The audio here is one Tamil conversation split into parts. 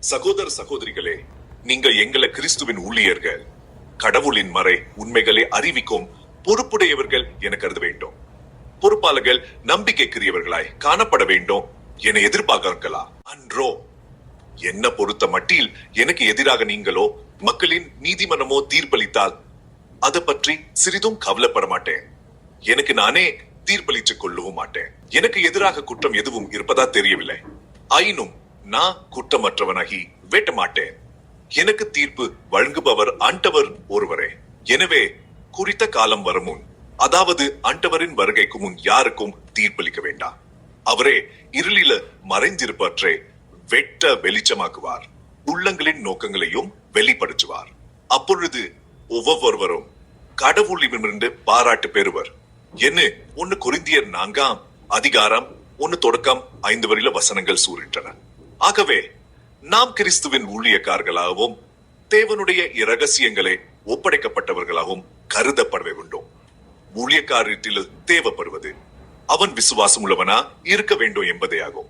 சகோதர சகோதரிகளே நீங்கள் எங்களை கிறிஸ்துவின் ஊழியர்கள். கடவுளின் மறை உண்மைகளை அறிவிக்கும் பொறுப்புடையவர்கள் என கருத வேண்டும். பொறுப்பாளர்கள் நம்பிக்கைக்குரியவர்களாய் காணப்பட வேண்டும் என எதிர்பார்க்கலாம் அன்றோ என்ன பொறுத்த மட்டில் எனக்கு எதிராக நீங்களோ மக்களின் நீதிமன்றமோ தீர்ப்பளித்தால் அதை பற்றி சிறிதும் கவலைப்பட மாட்டேன். எனக்கு நானே தீர்ப்பளித்துக் கொள்ளவும் மாட்டேன். எனக்கு எதிராக குற்றம் எதுவும் இருப்பதா தெரியவில்லை. ஆயினும் நான் குற்றமற்றவனாகி வெட்ட மாட்டேன் எனக்கு தீர்ப்பு வழங்குபவர் ஆண்டவர் ஒருவரே. எனவே குறித்த காலம் வரும் முன் அதாவது ஆண்டவரின் வருகைக்கு முன் யாருக்கும் தீர்ப்பளிக்க வேண்டாம். அவரே இருளில மறைந்திருப்பற்றே வெட்ட வெளிச்சமாக்குவார். உள்ளங்களின் நோக்கங்களையும் வெளிப்படுத்துவார். அப்பொழுது ஒவ்வொருவரும் கடவுளிடமிருந்து பாராட்டு பெறுவர். என்ன? ஒன்னு குறிந்தியர் நான்காம் அதிகாரம் ஒன்னு தொடக்கம் ஐந்து வரையில வசனங்கள் சூறின்றன ஆகவே நாம் கிறிஸ்துவின் ஊழியக்காரர்களாகவும் தேவனுடைய இரகசியங்களை ஒப்படைக்கப்பட்டவர்களாகவும் கருதப்பட வேண்டும். ஊழியக்காரத்தில் தேவைப்படுவது அவன் விசுவாசம் உள்ளவனா இருக்க வேண்டும் என்பதே ஆகும்.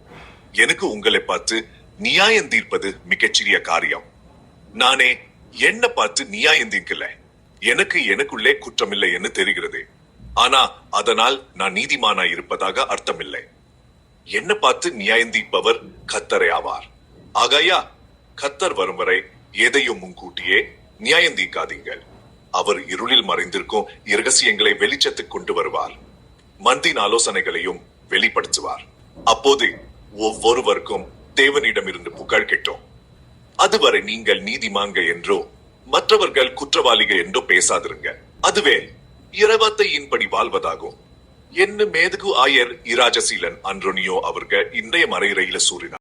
எனக்கு உங்களை பார்த்து நியாயம் தீர்ப்பது மிகச்சிறிய காரியம். நானே என்ன பார்த்து நியாயம் தீர்க்கல. எனக்கு எனக்குள்ளே குற்றமில்லை என்று தெரிகிறது. ஆனா அதனால் நான் நீதிமானா இருப்பதாக அர்த்தமில்லை. என்ன பார்த்து நியாயம் தீர்ப்பவர் கத்தரே ஆவார். ஆகையா கத்தர் வரும் வரை எதையும் முன்கூட்டியே நியாயம் தீர்க்காதீங்கள் அவர் இருளில் மறைந்திருக்கும் இரகசியங்களை வெளிச்சத்துக்கு கொண்டு வருவார். மந்தின் ஆலோசனைகளையும் வெளிப்படுத்துவார். அப்போது ஒவ்வொருவருக்கும் தேவனிடமிருந்து புகழ் கிட்டும். அதுவரை நீங்கள் நீதிமாங்க என்றோ மற்றவர்கள் குற்றவாளிகள் என்றோ பேசாதிருங்க அதுவே இரவத்தையின்படி வாழ்வதாகும். என்ன மேதுகு ஆயர் இராஜசீலன் அன்றொனியோ அவர்கள் இன்றைய மறையிறையில சூறினார்.